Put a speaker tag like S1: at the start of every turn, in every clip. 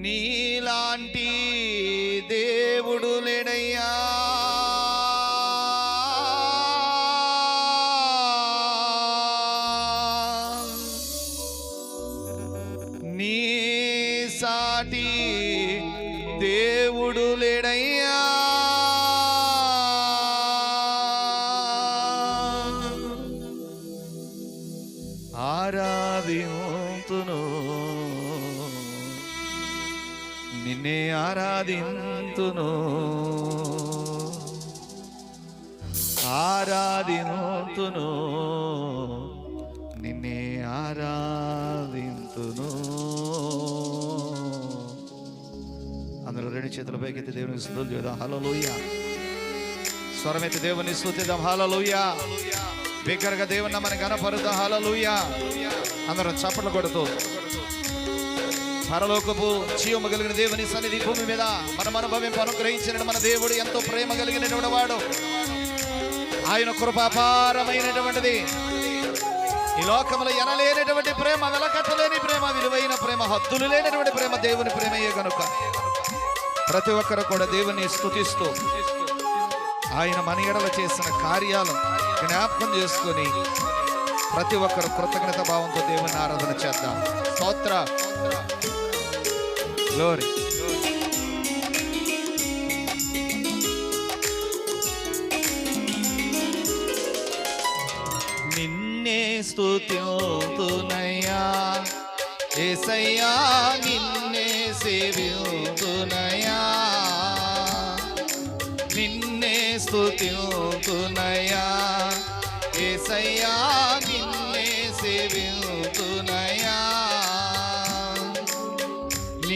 S1: నీలాంటి దేవుడు లేడయ్యా. నీ సాటి దేవుడు లేడయ్యా. ఆరాధింతును. నిన్నే ఆరాధింతును. ఆరాధింతును నిన్నే ఆరాధింతును. అందరూ రెండు చేతుల పైకెత్తి దేవుని స్థుతులు చేద్దాం హలోయ స్వరమెత్తి దేవుని స్థుతిద్దాం. హలోయ బిగ్గరగా దేవుని మన గణపరుద్దాం. హలోయ అందరం చప్పట్లు కొడుతూ పరలోకపు జీవము కలిగిన దేవుని సన్నిధి భూమి మీద మనం అనుభవింపు అనుగ్రహించిన మన దేవుడు ఎంతో ప్రేమ కలిగినటువంటి వాడు. ఆయన కృపాపారమైనటువంటిది. ఈ లోకంలో ఎనలేనటువంటి ప్రేమ వెలకట్టలేని ప్రేమ విలువైన ప్రేమ హద్దులు లేనటువంటి ప్రేమ దేవుని ప్రేమయే కనుక. ప్రతి ఒక్కరు కూడా దేవుని స్థుతిస్తూ ఆయన మన చేసిన కార్యాలు జ్ఞాపకం చేసుకొని ప్రతి ఒక్కరు కృతజ్ఞత భావంతో దేవుని ఆరాధన చేద్దాం. స్తోత్ర. Glory. నిన్నే స్తుతింతునయ్యా. ఏసయ్యా నిన్నే సేవింతునయ్యా. నిన్నే స్తుతింతునయ్యా. ఏసయ్యా నిన్నే సేవింతునయ్యా.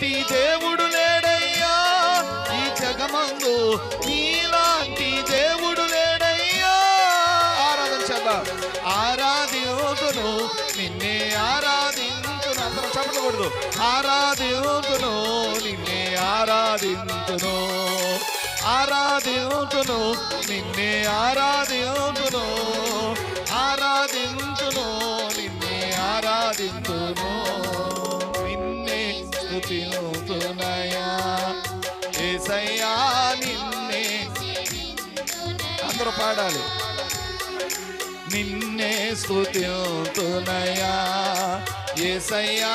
S1: నీలాంటి దేవుడు లేడయ్యా. ఈ జగమందు నీలాంటి దేవుడు లేడయ్యా. ఆరాధన చేద్దాం. ఆరాధింతును నిన్నే ఆరాధించును. అందరం చెప్పకూడదు ఆరాధింతును నిన్నే ఆరాధించును. ఆరాధింతును నిన్నే ఆరాధింతును ఆరాధించును నిన్నే ఆరాధించును. ఏసయ్యా నిన్నే. అందరూ పాడాలి. నిన్నే స్తుతింతునయా ఏసయ్యా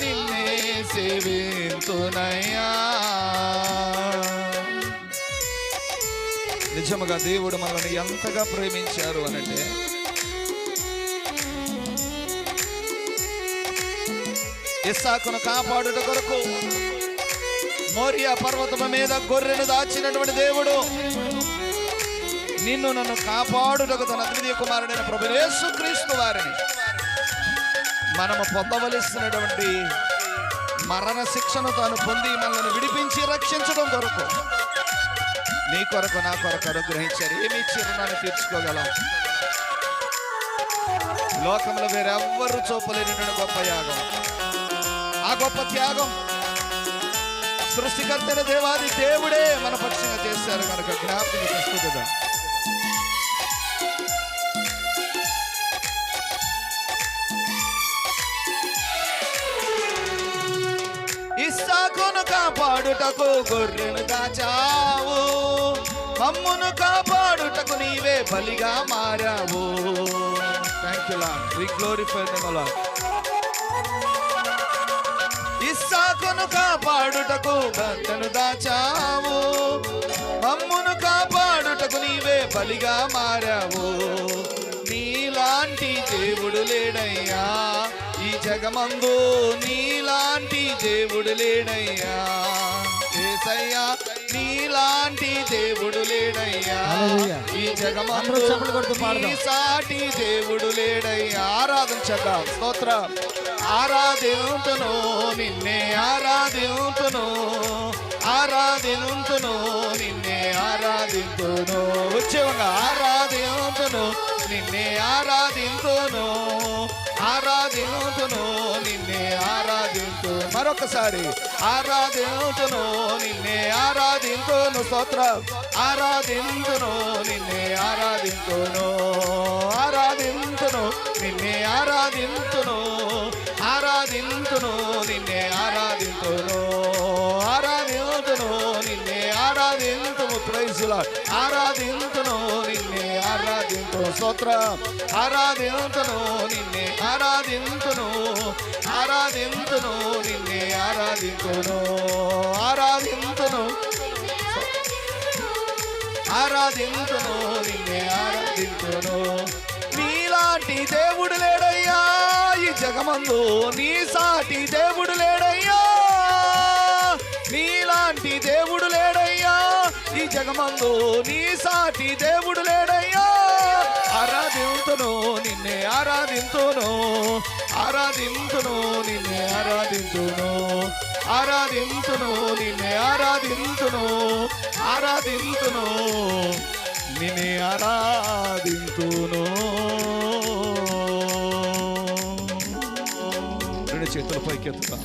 S1: నిన్నే సేవింతునయా నిజముగా దేవుడు మనల్ని ఎంతగా ప్రేమించారు అనంటే ఇస్సాకును కాపాడుట కొరకు మోరియా పర్వతం మీద గొర్రెను దాచినటువంటి దేవుడు నిన్ను నన్ను కాపాడుటకు తన అద్వితీయ కుమారుడైన ప్రభు క్రీస్తు వారిని. మనము పొందవలసినటువంటి మరణ శిక్షను తాను పొంది మనల్ని విడిపించి రక్షించడం కొరకు. నీ కొరకు నా కొరకు అనుగ్రహించారు. ఏమి చిరునాన్ని తీర్చుకోగలం. లోకంలో వేరెవ్వరూ చూపలేనటువంటి గొప్ప యాగం. గొప్ప త్యాగం. సృష్టికర్తన దేవాది దేవుడే మన పక్షంగా చేశారు కనుక జ్ఞాపకం ప్రస్తుత ఇస్సాకును కాపాడుటకు గొర్రెను దాచావు అమ్మును కాపాడుటకు నీవే బలిగా మారావు. Thank you Lord we glorify the Lord ఇస్సాకును కాపాడుటకు గంతను దాచావు. మమ్మును కాపాడుటకు నీవే బలిగా మారావు. నీలాంటి దేవుడు లేడయ్యా. ఈ జగమందు నీలాంటి దేవుడు లేడయ్యా. ఏసయ్యా నీలాంటి దేవుడు లేడయ్యా. ఈ జగమందు సాటి దేవుడు లేడయ్యా. ఆరాధన చేద్దాం. స్తోత్రం. ఆరాధింతును నిన్నే ఆరాధింతును ఆరాధింతును నిన్నే ఆరాధింతును వచ్చేవంగా. ఆరాధింతును నిన్నే ఆరాధింతును ఆరాధింతును నిన్నే ఆరాధించు. మరొకసారి ఆరాధింతును నిన్నే ఆరాధించును స్తోత్ర. ఆరాధించును నిన్నే ఆరాధించును. ఆరాధించును నిన్నే ఆరాధించును. ఆరాధించును నిన్నే ఆరాధించును. ఆరాధించును నిన్నే ఆరాధింతుము ప్రైజుల ఆరాధించును నిన్నే ఆరాధింతు స్తోత్ర. ఆరాధింతును నిన్నే ఆరాధింతును ఆరాధింతును నిన్నే ఆరాధింతును ఆరాధింతును ఆరాధింతును నిన్నే ఆరాధింతును నీలాంటి దేవుడు లేడయ్యా ఈ జగమందు. నీ సాటి దేవుడు లేడయ్యా. నీలాంటి దేవుడు లేడయ్యా ఈ జగమందు. నీ సాటి దేవుడు లేడయ్యా. ఆరాధింతును నిన్నే ఆరాధింతును. ఆరాధింతును నిన్నే ఆరాధింతును. ఆరాధింతును నిన్నే ఆరాధింతును. ఆరాధింతును నిన్నే ఆరాధింతును. రెండు చేతుల పైకి ఎత్తుతా